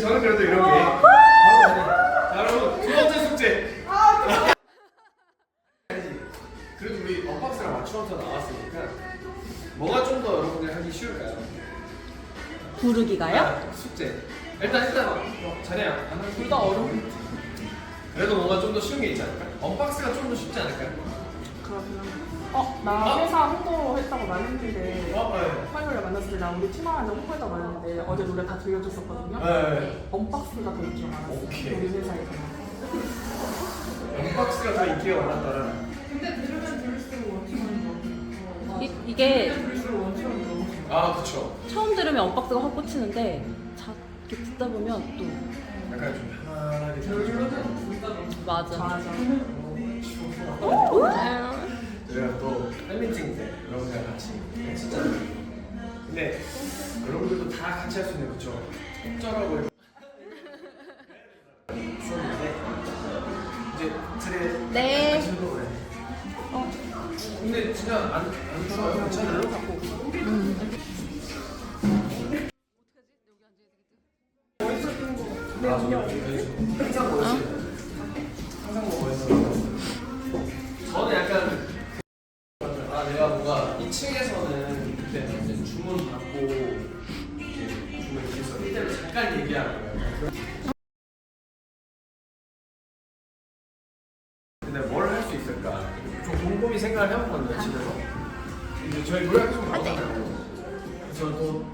저는 그래도 이런 게. 자, 여러분 두 번째 숙제. 그래도 우리 언박스랑 맞추어서 나왔으니까 뭐가 좀 더 여러분들 하기 쉬울까요? 부르기가요? 아, 숙제. 일단 일단 어, 자네야. 둘다 어려운 그래도 뭔가 좀 더 쉬운 게 있지 않을까? 언박스가 좀 더 쉽지 않을까요? 그러면 어, 나 회사 홍보 했다고 말했는데 어, 네. 화요일에 만났을 때 나 우리 팀원한테 홍보했다고 말했는데 어제 노래 다 들려줬었거든요. 네. 언박스가 더 인기가 많았어요. 오케이. 우리 회사에서. 언박스가 더 인기가 많았더라. 근데 들으면 들을수록 거 같아요. 이, 이게 들을수록 원팀원이. 아, 그쵸. 처음 들으면 언박스가 확 꽂히는데 자, 이렇게 듣다 보면 또 약간 좀 편안하게 너무 맞아. 맞아. 저희가 또 팬미팅 때 여러분들과 같이. 진짜. 근데 여러분들도 다 같이 할 수 있는 그쵸 이렇게 있었는데 이제 트레 네. 그래 어. 근데 진짜 안, 안 추워요 괜찮아요? 네, 생각을 해봤거든요 집에서. 이제 저희 노래 계속 나오잖아요. 저도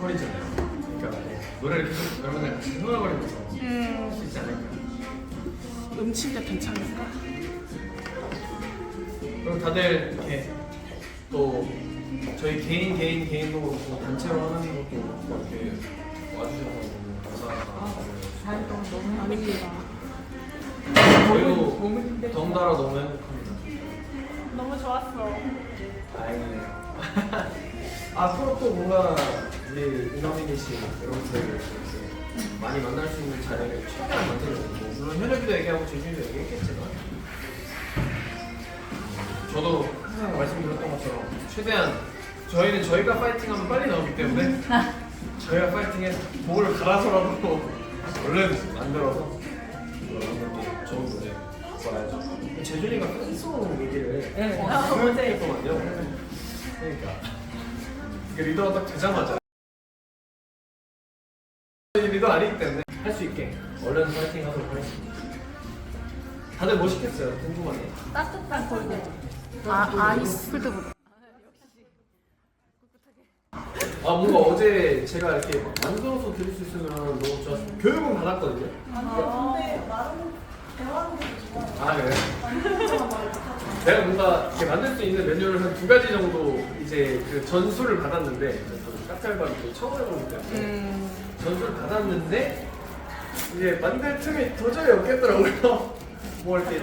홀이잖아요. 그러니까 뭐 노래를 계속 여러분들 같이 흥얼거리면서 할 수 있지 않을까? 음치가 괜찮을까? 그럼 다들 이렇게 또 저희 개인 개인 개인도 또 단체로 하는 것도 이렇게 와주셔서 너무 감사하다. 다행이다. 너무 아닙니다. 저희도 덩달아 너무 행복합니다. 너무 좋았어. 다행이네요. 앞으로 또 뭔가 우리 이너미니 씨 여러분들 이렇게 많이 만날 수 있는 자리를 최대한 만들어보고 물론 현역이도 얘기하고 재준이도 얘기했겠지만 저도 항상 말씀드렸던 것처럼 최대한 저희는 저희가 파이팅하면 빨리 나오기 때문에 저희가 파이팅해서 목을 갈아서라도 얼른 만들어서 여러분들께 좋은 노 래 좋아야죠. 재준이가 팬송 얘기를 네. 했거든요. 그러니까 그 리더가 딱 되자마자 리더 아니기 때문에 할 수 있게 얼른 파이팅 하도록 하겠습니다. 다들 뭐 시켰어요? 궁금하네. 따뜻한 콜드. 아, 아이스 콜드보다. 아 뭔가 어제 제가 이렇게 막 만들어서 드릴 수 있으면 너무 좋았어요. 교육은 받았거든요. 근데 나름 아. 아 그래? 내가 뭔가 이렇게 만들 수 있는 메뉴를 한 두 가지 정도 이제 그 전수를 받았는데 깍살밥이 처음 해보기 때문에 전수를 받았는데 이제 만들 틈이 도저히 없겠더라고요. 뭐 이렇게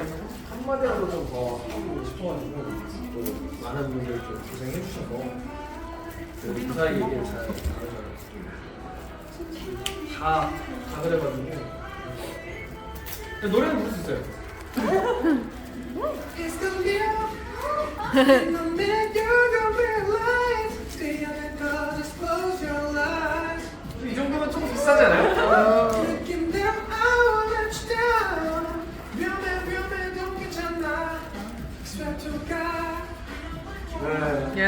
한마디라도 좀 더 하고 싶어가지고 또 많은 분들이 좀 고생해 주셔서 그 무사히 얘기를 잘 나누셔요. 다, 다 그래가지고 노래는 부를 수 있어요. It's gonna be In the minute you're gonna realize Stay on the door, just close your eyes 이 정도면 조금 비싸지 않아요? Looking down, I won't let you down 위험해 위험해 넌 괜찮아 Swear to God 네 야.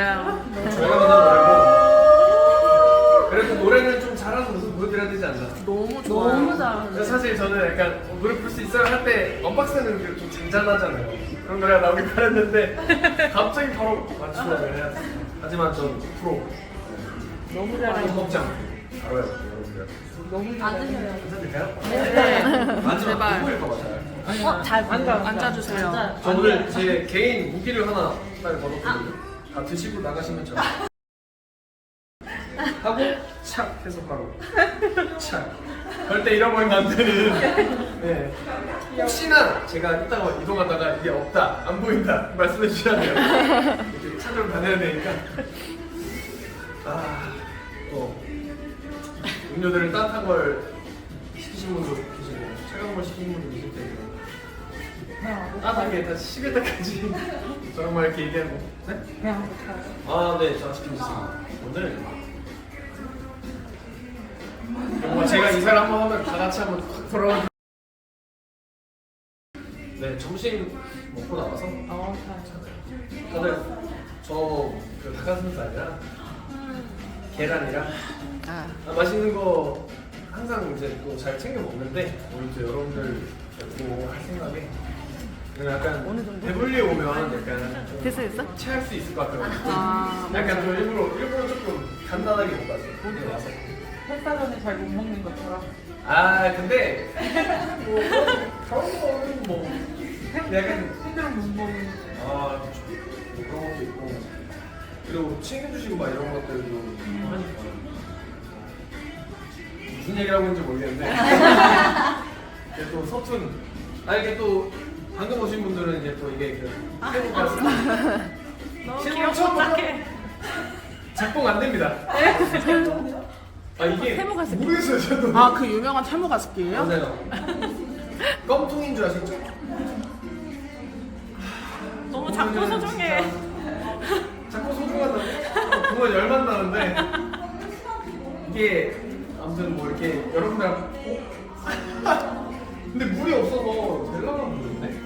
저희가 만든 노래고 그래도 노래는 좀 잘하는 모습 보여드려야 되지 않나 너무 좋아. 너무 근데 잘하는데. 사실 저는 약간 어, 노래 부를 수 있어요 할 때 언박싱은 그좀 잔잔하잖아요. 그런 노래가 나오길 바랬는데 갑자기 바로 해야 돼. 하지만 전 프로 너무 한 잘해. 먹장 바로 해볼게요 여러분들. 너무 앉으셔요. 괜찮을까요? 네. 마지막 제발. 누구일까 맞아요. 어, 잘 앉아, 앉아주세요. 앉아. 저 오늘 제 개인 무기를 하나 딱 걸었거든요. 다 드시고 나가시면 저 하고 착 해서 바로 착 절대 잃어버리면 안 되는 네. 혹시나 제가 이따가 이동하다가 이게 없다 안 보인다 말씀해 주셔야 돼요 이렇게 찾으러 다녀야 되니까 아 또 음료들을 따뜻한 걸 시키신 분도 계시고 차가운 걸 시키는 분도 계실 테니까 따뜻하게 다 식을 때까지 저랑 막 이렇게 얘기하는 거 네? 그냥 아, 네, 저 치킨 드세요. 오늘 뭐 제가 인사를 한번 하면 다 같이 한번 확. 네 점심 먹고 나와서 어, 잘. 다들 저그 닭가슴살이랑 계란이랑 아, 아, 맛있는 거 항상 이제 또 잘 챙겨 먹는데 오늘 또 여러분들 뵙고 할 생각에 그냥 약간 정도? 배불리 오면 약간 좀 됐어 됐어? 체할 수 있을 것 같아요. 아, 약간 좀 일부러 일부러 조금 간단하게 못 가죠. 오늘 와서. 햇사전에 잘못 먹는 것처럼. 아 근데 뭐 그런 거는 뭐 약간 힘들어 못 먹는. 아 그런 것도 있고 그리고 챙겨주시고 막 이런 것들도 하니까 무슨 얘기를 하고 있는지 모르겠는데 이게 또 서툰 아 이게 또 방금 오신 분들은 이제 또 이게 그 태국 가수 너무 실물 귀엽고 처음 착해. 작동 안 됩니다. 아 이게 세모 가습기. 모르겠어요 저도. 아, 그 유명한 탈모 가습기예요? 맞아요. 껌통인 줄 아시죠? 너무 작고 소중해. 자꾸 소중하다고? 정말 열만 나는데 이게 아무튼 뭐 이렇게 여러분들랑 어? 근데 물이 없어서 될라나 모르겠네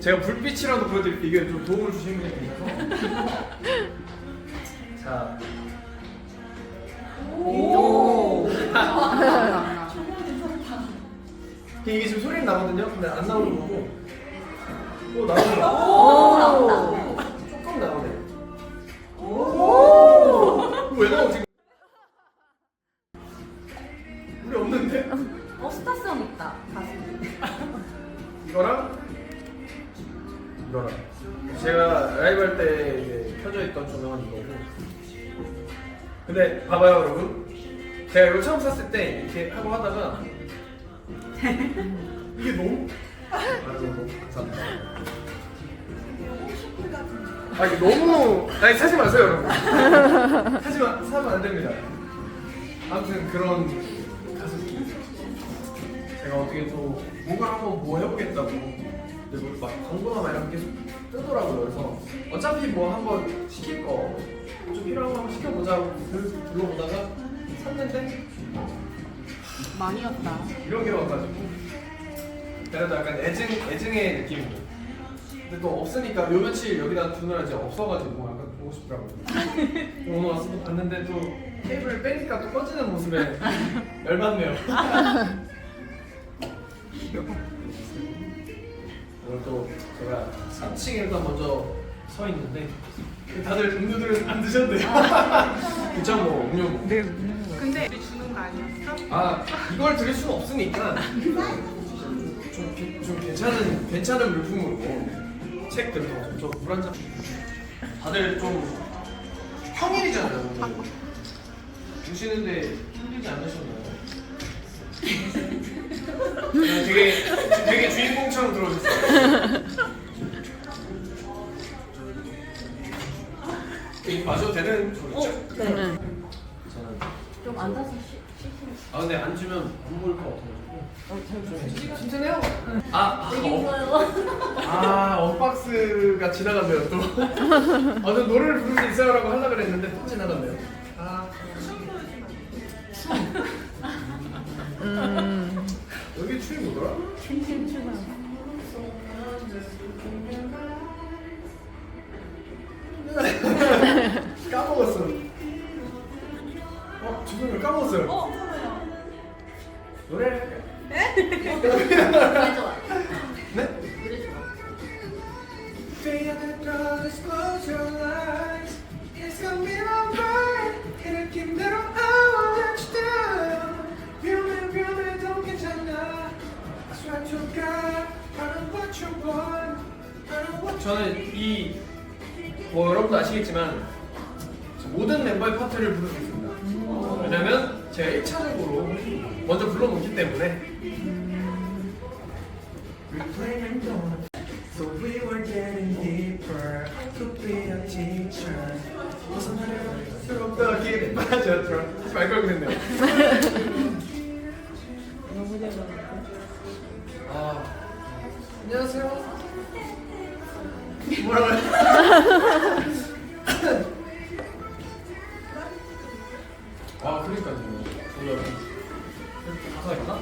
제가 불빛이라도 보여드릴게요 이게 좀 도움을 주시는 분이 계셔서 자 이게 지금 소리는 나거든요 근데 안 나오는 거고 오 나오네요 오. 조금 나오네. 오! 왜 나오지? 우리 없는데? 어 스타성 있다. 이거랑 이거랑 제가 라이브 할 때 이제 켜져 있던 조명은 이거고. 근데 봐봐요 여러분. 제가 이거 처음 샀을 때 이렇게 하고 하다가 이게 너무 아이고 감사합니다. 아 이게 너무 아니 사지 마세요 여러분. 사지 마 사면 안 됩니다. 아무튼 그런 가습기 제가 어떻게 또 뭔가 한번 뭐 해보겠다고 근데 뭐막 광고나 막 이런 게 계속 뜨더라고요. 그래서 어차피 뭐 한번 시킬 거좀 필요한 거 한번 시켜보자고 들- 둘러보다가 샀는데 많이였다. 이런 게 와가지고. 그래도 약간 애증 애증의 느낌으로. 근데 또 없으니까 요 며칠 여기다 두느라 이제 없어가지고 약간 보고 싶더라고요. 오늘 와서 또 봤는데 또 케이블 빼니까 또 꺼지는 모습에 열받네요. 오늘 또 제가 3층에 또 먼저 서 있는데 다들 음료들은 안 돼요. 그쵸 뭐 음료 뭐. 네. 근데 우리 주 아 이걸 드릴 수는 없으니까 좀, 게- 좀 괜찮은 괜찮은 물품으로 책 들고 저물 한 잔. 다들 좀 평일이잖아요. 오늘. 드시는데 힘들지 않으셨나요? 그냥 되게 되게 주인공처럼 들어오셨어요. 이거 마셔도 되는 소리죠? 네. 저는 좀 앉아서 쉬, 쉬시면. 아 근데 앉으면 안 보일 것 같아가지고 어, 잘 칭찬해요? 아, 아, 어. 아 언박스가 지나갔네요 또 아, 저 노래를 부를 수 있어요라고 하려고 그랬는데 또 지나갔네요 아 음. 여기 춤이 뭐더라? 춤춤 추나. 저는 이, 뭐 여러분도 아시겠지만, 모든 멤버의 파트를 수 있습니다. 왜냐면 제가 1차적으로 먼저 불러놓기 때문에. 하지 말 걸 그랬네. 너무 잘 아, 안녕하세요. 뭐라고요? 아, 그러니까요. 몰라요. 가사 있나?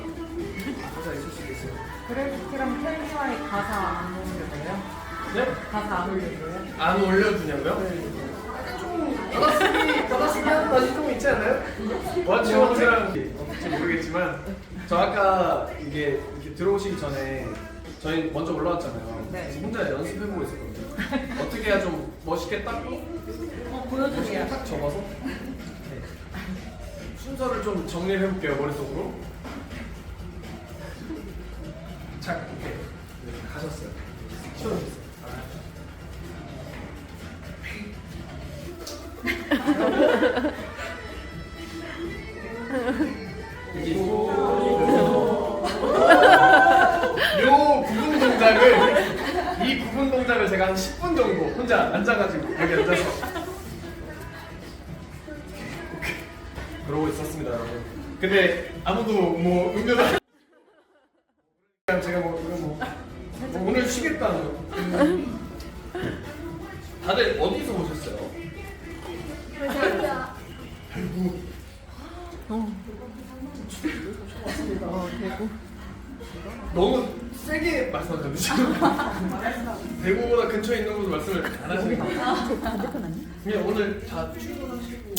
가사 있을 수도 있어요. 그래프티랑 텔리와의 가사 안 올려줘요? 네? 가사 안 올려줘요? 안 올려주냐고요? 네. 약간 좀, 약간 받았으면 좀 있지 않아요? 와치원이랑 어떨지 모르겠지만 저 아까 이게 이렇게 들어오시기 전에 저희 먼저 올라왔잖아요. 네. 그래서 혼자 연습해보고 있었거든요. 어떻게 해야 좀 멋있게 딱 어, 보여주세요. 딱 접어서 네. 순서를 좀 정리를 해볼게요 머릿속으로. 자 이렇게 네, 가셨어요. 시원했어요. 제가 한 10분 정도 혼자 앉아가지고 여기 앉아서. 그러고 있었습니다 여러분. 근데 아무도 뭐 그냥 제가 뭐 이거 뭐, 뭐 오늘 쉬겠다는 다들 어디서 오셨어요? 대구. 어, 대구. 너무 세게 말씀하셨는데 지금 대구보다 근처에 있는 곳 말씀을 안 하시니까 반대편 아니야? 그냥 오늘 다 출근하시고.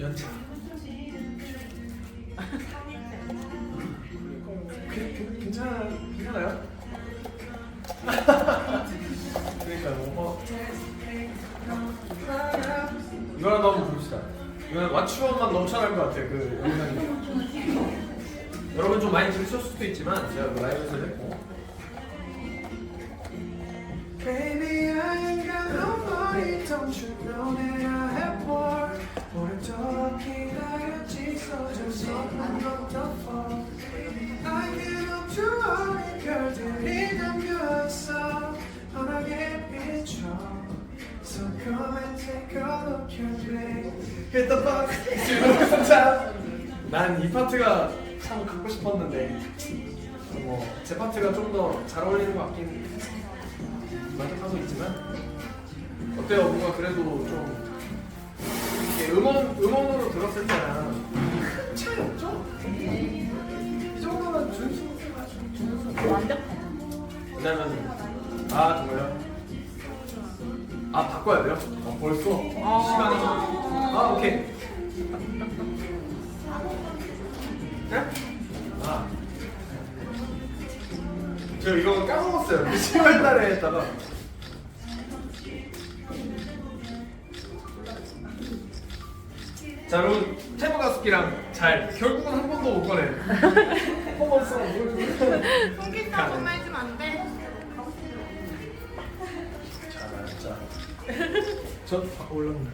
연차. 그, 그, 괜찮아 괜찮아요? 그러니까 뭐. 이거라도 한번 봅시다. 이거는 왓츠원만 넘쳐날 것 같아요 그 영상이 여러분 좀 많이 들으셨을 수도 있지만 제가 그 라이브에서 했고 Baby, I ain't got nobody. Don't you know that I have more? 오래도록 기다렸지, 소중히 한번더 I give up to all 이 별들이 담겨있어 환하게 비춰 So come and take a look at me Hit the box. 난 이 파트가 참 갖고 싶었는데 뭐 제 파트가 좀 더 잘 어울리는 것 같긴 만족하고 있지만 어때요? 뭔가 그래도 좀 이렇게 음원 음원으로 들었을 때랑 큰 차이 없죠? 이 정도면 준수 완벽하다. 왜냐면 아 정말요? 아 바꿔야 돼요? 아 벌써? 시간이 아 오케이 네? 아. 저 이거 까먹었어요. 10월 달에 했다가. 자, 여러분, 태무 가습기랑 잘, 결국은 한 번도 못 꺼내. 퍼포먼스가 뭘. 손기타 보내주면 안 돼? 자, 자. 저 바꿔 올랐는데.